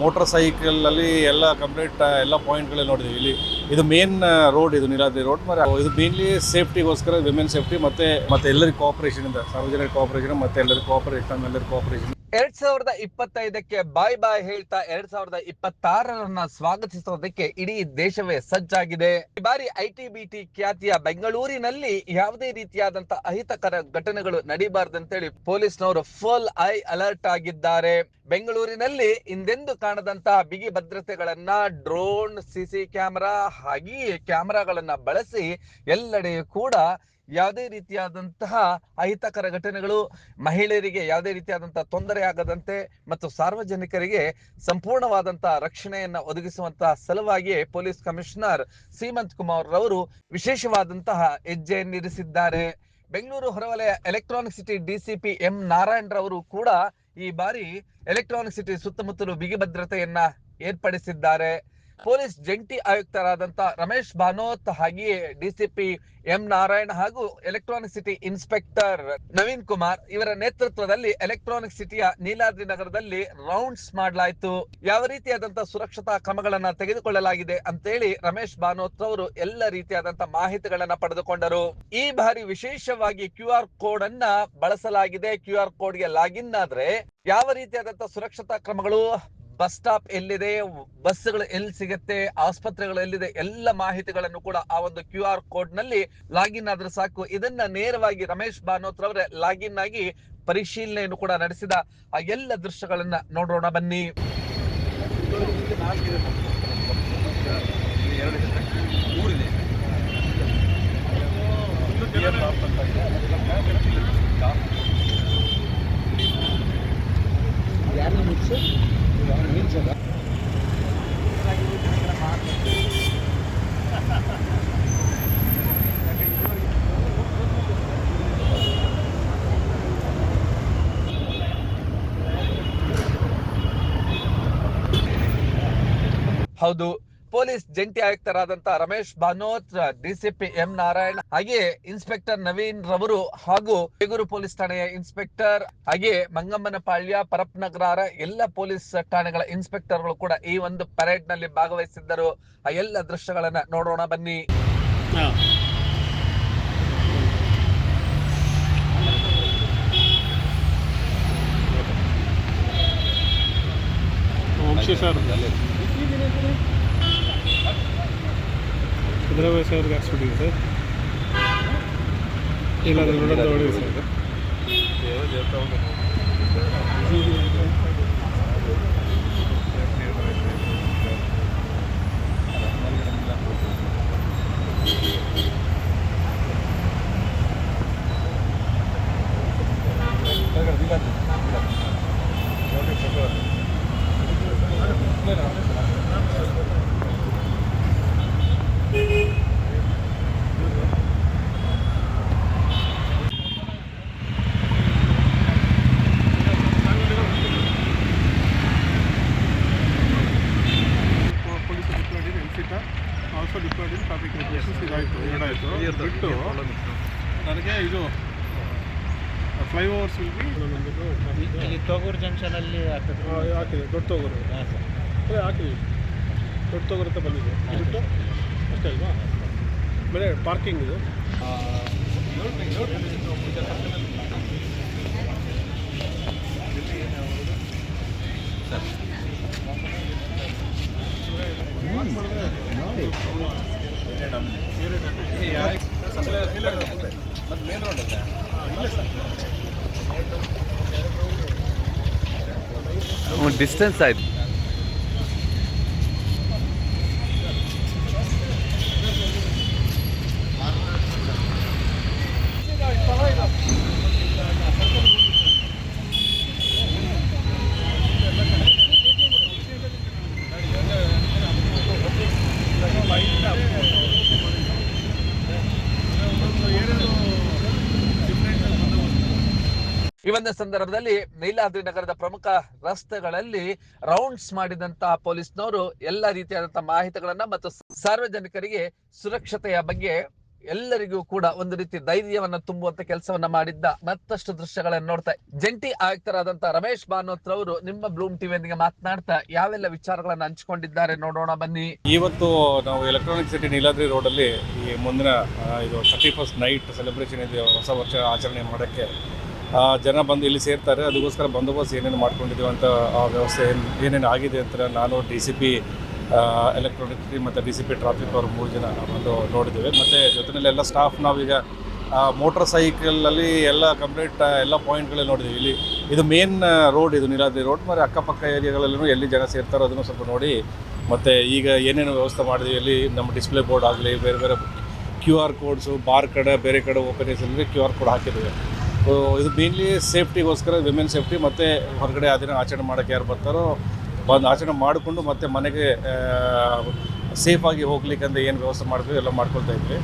Motor cycle ಅಲ್ಲಿ ಎಲ್ಲ complete ಎಲ್ಲ ಪಾಯಿಂಟ್ಗಳಲ್ಲಿ ನೋಡಿದ್ದೀವಿ ಇಲ್ಲಿ ಇದು ಮೇನ್ ರೋಡ್ ಇದು ನೀಲಾದ್ರಿ ರೋಡ್ ಮತ್ತೆ ಇದು ಮೇನ್ಲಿ ಸೇಫ್ಟಿಗೋಸ್ಕರ ವಿಮೆನ್ ಸೇಫ್ಟಿ ಮತ್ತೆ ಮತ್ತೆ ಎಲ್ಲರಿಗೂ ಕೋಆಪರೇಷನ್ ಇಂದ ಸಾರ್ವಜನಿಕ ಕೋಆಪರೇಷನ್ ಮತ್ತೆ ಎಲ್ಲರಿಗೂ ಕೋಆಪರೇಷನ್ ಎಲ್ಲರಿಗೂ ಕೋಆಪರೇಷನ್ ಎರಡ್ ಸಾವಿರದ ಇಪ್ಪತ್ತೈದಕ್ಕೆ ಬಾಯ್ ಬಾಯ್ ಹೇಳ್ತಾ ಎರಡ್ ಸಾವಿರದ ಇಪ್ಪತ್ತಾರರನ್ನ ಸ್ವಾಗತಿಸೋದಕ್ಕೆ ಇಡೀ ದೇಶವೇ ಸಜ್ಜಾಗಿದೆ. ಈ ಬಾರಿ ಐಟಿ ಬಿಟಿ ಖ್ಯಾತಿಯ ಬೆಂಗಳೂರಿನಲ್ಲಿ ಯಾವುದೇ ರೀತಿಯಾದಂತ ಅಹಿತಕರ ಘಟನೆಗಳು ನಡೀಬಾರ್ದಂತೇಳಿ ಪೊಲೀಸ್ನವರು ಫುಲ್ ಐ ಅಲರ್ಟ್ ಆಗಿದ್ದಾರೆ. ಬೆಂಗಳೂರಿನಲ್ಲಿ ಹಿಂದೆಂದು ಕಾಣದಂತಹ ಬಿಗಿ ಭದ್ರತೆಗಳನ್ನ ಡ್ರೋನ್ ಸಿಸಿ ಕ್ಯಾಮೆರಾ, ಹಾಗೆಯೇ ಕ್ಯಾಮೆರಾಗಳನ್ನ ಬಳಸಿ ಎಲ್ಲೆಡೆ ಕೂಡ ಯಾವುದೇ ರೀತಿಯಾದಂತಹ ಅಹಿತಕರ ಘಟನೆಗಳು ಮಹಿಳೆಯರಿಗೆ ಯಾವುದೇ ರೀತಿಯಾದಂತಹ ತೊಂದರೆ ಆಗದಂತೆ ಮತ್ತು ಸಾರ್ವಜನಿಕರಿಗೆ ಸಂಪೂರ್ಣವಾದಂತಹ ರಕ್ಷಣೆಯನ್ನು ಒದಗಿಸುವಂತಹ ಸಲುವಾಗಿ ಪೊಲೀಸ್ ಕಮಿಷನರ್ ಸೀಮಂತ್ ಕುಮಾರ್ ರವರು ವಿಶೇಷವಾದಂತಹ ಹೆಜ್ಜೆಯನ್ನಿರಿಸಿದ್ದಾರೆ Bengaluru ಹೊರವಲಯ electronic city DCP M Narayan ರವರು ಕೂಡ ಈ ಬಾರಿ ಎಲೆಕ್ಟ್ರಾನಿಕ್ ಸಿಟಿ ಸುತ್ತಮುತ್ತಲು ಬಿಗಿ ಭದ್ರತೆಯನ್ನ ಏರ್ಪಡಿಸಿದ್ದಾರೆ. ಪೊಲೀಸ್ ಜಂಟಿ ಆಯುಕ್ತರಾದಂತ ರಮೇಶ್ ಭಾನೋತ್ ಹಾಗೆಯೇ ಡಿಸಿಪಿ ಎಂ ನಾರಾಯಣ್ ಹಾಗೂ electronic city inspector Naveen Kumar ಇವರ ನೇತೃತ್ವದಲ್ಲಿ ಎಲೆಕ್ಟ್ರಾನಿಕ್ ಸಿಟಿಯ ನೀಲಾದ್ರಿ ನಗರದಲ್ಲಿ ರೌಂಡ್ಸ್ ಮಾಡಲಾಯಿತು. ಯಾವ ರೀತಿಯಾದಂತಹ ಸುರಕ್ಷತಾ ಕ್ರಮಗಳನ್ನ ತೆಗೆದುಕೊಳ್ಳಲಾಗಿದೆ ಅಂತೇಳಿ ರಮೇಶ್ ಭಾನೋತ್ ಅವರು ಎಲ್ಲ ರೀತಿಯಾದಂತಹ ಮಾಹಿತಿಗಳನ್ನ ಪಡೆದುಕೊಂಡರು. ಈ ಬಾರಿ ವಿಶೇಷವಾಗಿ ಕ್ಯೂ ಆರ್ ಕೋಡ್ ಅನ್ನ ಬಳಸಲಾಗಿದೆ. ಕ್ಯೂ ಆರ್ ಕೋಡ್ಗೆ ಲಾಗಿನ್ ಆದ್ರೆ ಯಾವ ರೀತಿಯಾದಂತಹ ಸುರಕ್ಷತಾ ಕ್ರಮಗಳು ಬಸ್ ಸ್ಟಾಪ್ ಎಲ್ಲಿದೆ ಬಸ್ಗಳು ಎಲ್ಲಿ ಸಿಗುತ್ತೆ, ಆಸ್ಪತ್ರೆಗಳು ಎಲ್ಲಿದೆ, ಎಲ್ಲ ಮಾಹಿತಿಗಳನ್ನು ಕೂಡ ಆ ಒಂದು ಕ್ಯೂ ಆರ್ ಕೋಡ್ನಲ್ಲಿ ಲಾಗಿನ್ ಆದ್ರೆ ಸಾಕು. ಇದನ್ನ ನೇರವಾಗಿ ರಮೇಶ್ ಭಾನೋತ್ ಅವರೇ ಲಾಗಿನ್ ಆಗಿ ಪರಿಶೀಲನೆಯನ್ನು ಕೂಡ ನಡೆಸಿದ ಆ ಎಲ್ಲ ದೃಶ್ಯಗಳನ್ನ ನೋಡೋಣ ಬನ್ನಿ. ನಿಲ್ಸೋದು ಹೌದು ಪೊಲೀಸ್ ಜಂಟಿ ಆಯುಕ್ತರಾದಂತಹ ರಮೇಶ್ ಭಾನೋತ್, ಡಿಸಿಪಿ ಎಂ ನಾರಾಯಣ್ ಹಾಗೆ ಇನ್ಸ್ಪೆಕ್ಟರ್ ನವೀನ್ ರವರು ಹಾಗೂ ಬೇಗೂರು ಪೊಲೀಸ್ ಠಾಣೆಯ ಇನ್ಸ್ಪೆಕ್ಟರ್ ಹಾಗೆ ಮಂಗಮ್ಮನಪಾಳ್ಯ ಪರಪ್ನಗರ ಎಲ್ಲ ಪೊಲೀಸ್ ಠಾಣೆಗಳ ಇನ್ಸ್ಪೆಕ್ಟರ್ಗಳು ಕೂಡ ಈ ಒಂದು ಪರೇಡ್ನಲ್ಲಿ ಭಾಗವಹಿಸಿದ್ದರು. ಆ ಎಲ್ಲ ದೃಶ್ಯಗಳನ್ನ ನೋಡೋಣ ಬನ್ನಿ. ವಂಶಿ ಸರ್ ಭದ್ರಾವತಿ ಅವ್ರಿಗೆ ಹಾಕ್ಸ್ಬಿಟ್ಟಿದೆ ಸರ್ ಇಲ್ಲ ಅದು ನೋಡೋದು ಹೊಡಿದೆ ಸರ್ ಪೊಲೀಸ್ ತೋಗೂರು ಜಂಕ್ಷನ್ ಅಲ್ಲಿ ಆಗ್ತದೆ ಹಾಕಿದೆ. ದೊಡ್ಡ ತಗೋರು. ಹಾಂ ಸರ್. ಅದೇ ಹಾಕಿದ್ವಿ ದೊಡ್ಡ ತಗೋರು ಅಂತ ಬಂದಿದೆ. ಬಿಟ್ಟು? ಅಷ್ಟೇ ಅಲ್ವಾ? ಆಮೇಲೆ ಪಾರ್ಕಿಂಗ್ ಇದು? ಡಿಸ್ಟೆನ್ಸ್ ಆಯ್ತು ಒಂದು ಸಂದರ್ಭದಲ್ಲಿ ನೀಲಾದ್ರಿ ನಗರದ ಪ್ರಮುಖ ರಸ್ತೆಗಳಲ್ಲಿ ರೌಂಡ್ಸ್ ಮಾಡಿದಂತಹ ಪೊಲೀಸ್ನವರು ಎಲ್ಲ ರೀತಿಯಾದಂತಹ ಮಾಹಿತಿಗಳನ್ನ ಮತ್ತು ಸಾರ್ವಜನಿಕರಿಗೆ ಸುರಕ್ಷತೆಯ ಬಗ್ಗೆ ಎಲ್ಲರಿಗೂ ಕೂಡ ಒಂದು ರೀತಿ ಧೈರ್ಯವನ್ನ ತುಂಬುವಂತ ಕೆಲಸವನ್ನ ಮಾಡಿದ್ದ ಮತ್ತಷ್ಟು ದೃಶ್ಯಗಳನ್ನು ನೋಡ್ತಾ ಜಂಟಿ ಆಯುಕ್ತರಾದಂತ ರಮೇಶ್ ಭಾನೋತ್ ಅವರು ನಿಮ್ಮ ಬ್ಲೂಮ್ ಟಿವಿಯೊಂದಿಗೆ ಮಾತನಾಡ್ತಾ ಯಾವೆಲ್ಲ ವಿಚಾರಗಳನ್ನ ಹಂಚಿಕೊಂಡಿದ್ದಾರೆ ನೋಡೋಣ ಬನ್ನಿ. ಇವತ್ತು ನಾವು ಎಲೆಕ್ಟ್ರಾನಿಕ್ ಸಿಟಿ ನೀಲಾದ್ರಿ ಅಲ್ಲಿ ಈ ಮುಂದಿನ ಇದು ಥರ್ಟಿ ಫಸ್ಟ್ ನೈಟ್ ಸೆಲೆಬ್ರೇಷನ್ ಇದೆ ಹೊಸ ವರ್ಷ ಆಚರಣೆ ಮಾಡೋಕ್ಕೆ ಜನ ಬಂದು ಇಲ್ಲಿ ಸೇರ್ತಾರೆ. ಅದಕ್ಕೋಸ್ಕರ ಬಂದೋಬಸ್ತ್ ಏನೇನು ಮಾಡ್ಕೊಂಡಿದ್ದೀವಿ ಅಂತ ಆ ವ್ಯವಸ್ಥೆ ಏನು ಏನೇನು ಆಗಿದೆ ಅಂತ ನಾನು ಡಿ ಸಿ ಪಿ ಎಲೆಕ್ಟ್ರಾನಿಕ್ ಮತ್ತು ಡಿ ಸಿ ಪಿ ಟ್ರಾಫಿಕ್ ಅವರು ಮೂರು ಜನ ಬಂದು ನೋಡಿದ್ದೇವೆ. ಮತ್ತು ಜೊತೆಯಲ್ಲಿ ಎಲ್ಲ ಸ್ಟಾಫ್ ನಾವೀಗ ಮೋಟ್ರ್ ಸೈಕಲಲ್ಲಿ ಎಲ್ಲ ಕಂಪ್ಲೀಟ್ ಎಲ್ಲ ಪಾಯಿಂಟ್ಗಳೇ ನೋಡಿದ್ದೀವಿ. ಇಲ್ಲಿ ಇದು ಮೇನ್ ರೋಡ್ ಇದು ನೀಲಾದ್ರಿ ರೋಡ್ ಮತ್ತು ಅಕ್ಕಪಕ್ಕ ಏರಿಯಾಗಳಲ್ಲೂ ಎಲ್ಲಿ ಜನ ಸೇರ್ತಾರೋ ಅದನ್ನು ಸ್ವಲ್ಪ ನೋಡಿ. ಮತ್ತು ಈಗ ಏನೇನು ವ್ಯವಸ್ಥೆ ಮಾಡಿದ್ದೀವಿ ಇಲ್ಲಿ ನಮ್ಮ ಡಿಸ್ಪ್ಲೇ ಬೋರ್ಡ್ ಆಗಲಿ, ಬೇರೆ ಬೇರೆ ಕ್ಯೂ ಆರ್ ಕೋಡ್ಸು ಬಾರ್ ಕಡೆ, ಬೇರೆ ಕಡೆ ಓಪನಿಂಗ್ಸಲ್ಲಿ ಕ್ಯೂ ಆರ್ ಕೋಡ್ ಹಾಕಿದ್ದೀವಿ. ಇದು ಮೇನ್ಲಿ ಸೇಫ್ಟಿಗೋಸ್ಕರ ವಿಮೆನ್ ಸೇಫ್ಟಿ ಮತ್ತು ಹೊರಗಡೆ ಆ ದಿನ ಆಚರಣೆ ಮಾಡೋಕ್ಕೆ ಯಾರು ಬರ್ತಾರೋ, ಬಂದು ಆಚರಣೆ ಮಾಡಿಕೊಂಡು ಮತ್ತೆ ಮನೆಗೆ ಸೇಫಾಗಿ ಹೋಗ್ಲಿಕ್ಕೆ ಅಂತ ಏನು ವ್ಯವಸ್ಥೆ ಮಾಡ್ತೀವಿ ಎಲ್ಲ ಮಾಡ್ಕೊಳ್ತಾ ಇದ್ವಿ.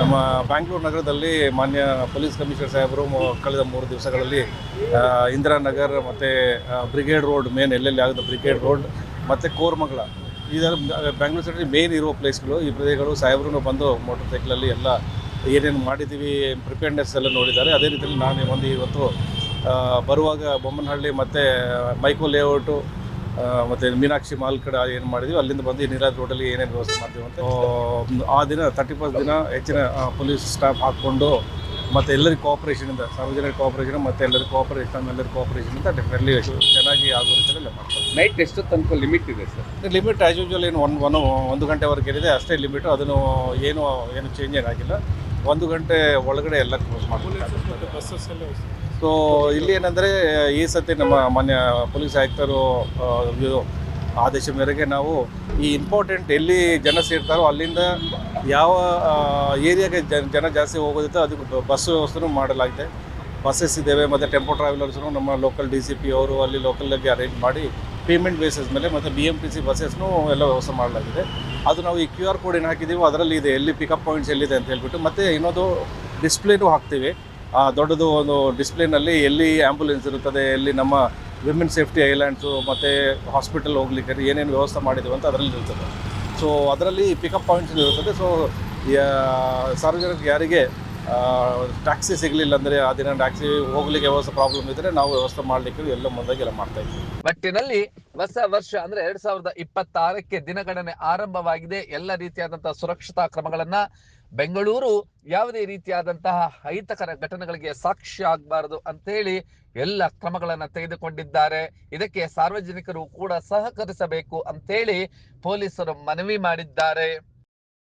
ನಮ್ಮ ಬ್ಯಾಂಗ್ಳೂರು ನಗರದಲ್ಲಿ ಮಾನ್ಯ ಪೊಲೀಸ್ ಕಮಿಷನರ್ ಸಾಹೇಬರು ಕಳೆದ ಮೂರು ದಿವಸಗಳಲ್ಲಿ ಇಂದಿರಾನಗರ್ ಮತ್ತು ಬ್ರಿಗೇಡ್ ರೋಡ್ ಮೇನ್ ಎಲ್ಲೆಲ್ಲಿ ಆಗುತ್ತೆ ಬ್ರಿಗೇಡ್ ರೋಡ್ ಮತ್ತು ಕೋರ್ಮಗಳ ಇದರ ಬ್ಯಾಂಗ್ಳೂರು ಸಿಟಿ ಮೇನ್ ಇರುವ ಪ್ಲೇಸ್ಗಳು ಈ ಪ್ರದೇಶಗಳು ಸಾಹೇಬರು ಬಂದು ಮೋಟರ್ ಸೈಕಲಲ್ಲಿ ಎಲ್ಲ ಏನೇನು ಮಾಡಿದ್ದೀವಿ ಪ್ರಿಪೇರ್ನೆಸ್ ಎಲ್ಲ ನೋಡಿದ್ದಾರೆ. ಅದೇ ರೀತಿಯಲ್ಲಿ ನಾನು ಒಂದು ಇವತ್ತು ಬರುವಾಗ ಬೊಮ್ಮನಹಳ್ಳಿ ಮತ್ತು ಮೈಕೋ ಲೇಔಟು ಮತ್ತು ಮೀನಾಕ್ಷಿ ಮಾಲ್ ಕಡೆ ಏನು ಮಾಡಿದ್ವಿ. ಅಲ್ಲಿಂದ ಬಂದು ನೀರಾಜ್ ರೋಡಲ್ಲಿ ಏನೇನು ವ್ಯವಸ್ಥೆ ಮಾಡ್ತೀವಿ ಅಂತ. ಆ, ದಿನ ತರ್ಟಿ ಫಸ್ಟ್ ದಿನ ಹೆಚ್ಚಿನ ಪೊಲೀಸ್ ಸ್ಟಾಫ್ ಹಾಕ್ಕೊಂಡು ಮತ್ತು ಎಲ್ಲರಿಗೂ ಕೋಆಪ್ರೇಷನಿಂದ ಸಾರ್ವಜನಿಕ ಕೋಆಪ್ರೇಷನ್ ಮತ್ತು ಎಲ್ಲರಿಗೂ ಕೋಆಪ್ರೇಷನ್ ಎಲ್ಲರಿಗೂ ಕೋಆಪ್ರೇಷನಿಂದ ಡೆಫಿನೆಟ್ಲಿ ಚೆನ್ನಾಗಿ ಆಗೋ ರೀತಿಯಲ್ಲಿ ಮಾಡ್ತಾರೆ ನೈಟ್ ಎಷ್ಟು ತನಕ ಲಿಮಿಟ್ ಇದೆ ಸರ್? ಲಿಮಿಟ್ ಆ್ಯಸ್ ಯೂಶ್ವಲ್ ಏನು ಒನ್ ಒನ್ ಒಂದು ಗಂಟೆವರೆಗೆ ಇದೆ ಅಷ್ಟೇ ಲಿಮಿಟು ಅದನ್ನು ಏನು ಏನು ಚೇಂಜ್ ಏನಾಗಿಲ್ಲ. ಒಂದು ಗಂಟೆ ಒಳಗಡೆ ಎಲ್ಲ ಕ್ಲೋಸ್ ಎಲ್ಲ ಸೊ ಇಲ್ಲಿ ಏನಂದರೆ ಈ ಸತಿ ನಮ್ಮ ಮಾನ್ಯ ಪೊಲೀಸ್ ಆಯುಕ್ತರು ಆದೇಶ ಮೇರೆಗೆ ನಾವು ಈ ಇಂಪಾರ್ಟೆಂಟ್ ಎಲ್ಲಿ ಜನ ಸೇರ್ತಾರೋ ಅಲ್ಲಿಂದ ಯಾವ ಏರಿಯಾಗೆ ಜನ ಜನ ಜಾಸ್ತಿ ಹೋಗೋದಿತ್ತು ಅದಕ್ಕೆ ಬಸ್ ವ್ಯವಸ್ಥೆನೂ ಮಾಡಲಾಗಿದೆ. ಬಸ್ಸಸ್ ಇದ್ದೇವೆ ಮತ್ತು ಟೆಂಪೋ ಟ್ರಾವೆಲರ್ಸ್ನು ನಮ್ಮ ಲೋಕಲ್ ಡಿ ಸಿ ಪಿ ಅವರು ಅಲ್ಲಿ ಲೋಕಲ್ಲಾಗಿ ಅರೇಂಜ್ ಮಾಡಿ ಪೇಮೆಂಟ್ ಬೇಸಿಸ್ ಮೇಲೆ ಮತ್ತು ಬಿ ಎಂ ಟಿ ಸಿ ಬಸ್ಸಸ್ನು ಎಲ್ಲ ವ್ಯವಸ್ಥೆ ಮಾಡಲಾಗಿದೆ. ಅದು ನಾವು ಈ ಕ್ಯೂ ಆರ್ ಕೋಡ್ ಏನು ಹಾಕಿದ್ದೀವೋ ಅದರಲ್ಲಿ ಇದೆ. ಎಲ್ಲಿ ಪಿಕಪ್ ಪಾಯಿಂಟ್ಸ್ ಎಲ್ಲಿದೆ ಅಂತ ಹೇಳ್ಬಿಟ್ಟು ಮತ್ತು ಇನ್ನೊಂದು ಡಿಸ್ಪ್ಲೇನೂ ಹಾಕ್ತೀವಿ. ದೊಡ್ಡದು ಒಂದು ಡಿಸ್ಪ್ಲೇನಲ್ಲಿ ಎಲ್ಲಿ ಆ್ಯಂಬುಲೆನ್ಸ್ ಇರುತ್ತದೆ, ಎಲ್ಲಿ ನಮ್ಮ ವಿಮೆನ್ ಸೇಫ್ಟಿ ಐಲ್ಯಾಂಡ್ಸು ಮತ್ತು ಹಾಸ್ಪಿಟಲ್ ಹೋಗ್ಲಿಕ್ಕೆ ಏನೇನು ವ್ಯವಸ್ಥೆ ಮಾಡಿದ್ದೀವಿ ಅಂತ ಅದರಲ್ಲಿ ಇರ್ತದೆ. ಸೊ ಅದರಲ್ಲಿ ಪಿಕಪ್ ಪಾಯಿಂಟ್ಸ್ ಇರುತ್ತದೆ. ಸೊ ಸಾರ್ವಜನಿಕರಿಗೆ ಯಾರಿಗೆ ಟ್ಯಾಕ್ಸಿ ಸಿಗಲಿಲ್ಲ ಅಂದರೆ ಆ ದಿನ ಟ್ಯಾಕ್ಸಿ ಹೋಗ್ಲಿಕ್ಕೆ ವ್ಯವಸ್ಥೆ ಪ್ರಾಬ್ಲಮ್ ಇದ್ದರೆ ನಾವು ವ್ಯವಸ್ಥೆ ಮಾಡ್ಲಿಕ್ಕೆ ಎಲ್ಲ ಮುಂದಾಗಿ ಎಲ್ಲ ಮಾಡ್ತಾ ಇದ್ವಿ. ಒಟ್ಟಿನಲ್ಲಿ ಹೊಸ ವರ್ಷ ಅಂದ್ರೆ ಎರಡ್ ಸಾವಿರದ ಇಪ್ಪತ್ತಾರಕ್ಕೆ ದಿನಗಣನೆ ಆರಂಭವಾಗಿದೆ. ಎಲ್ಲ ರೀತಿಯಾದಂತಹ ಸುರಕ್ಷತಾ ಕ್ರಮಗಳನ್ನ ಬೆಂಗಳೂರು ಯಾವುದೇ ರೀತಿಯಾದಂತಹ ಅಹಿತಕರ ಘಟನೆಗಳಿಗೆ ಸಾಕ್ಷಿ ಆಗಬಾರದು ಅಂತೇಳಿ ಎಲ್ಲ ಕ್ರಮಗಳನ್ನು ತೆಗೆದುಕೊಂಡಿದ್ದಾರೆ. ಇದಕ್ಕೆ ಸಾರ್ವಜನಿಕರು ಕೂಡ ಸಹಕರಿಸಬೇಕು ಅಂತೇಳಿ ಪೊಲೀಸರು ಮನವಿ ಮಾಡಿದ್ದಾರೆ.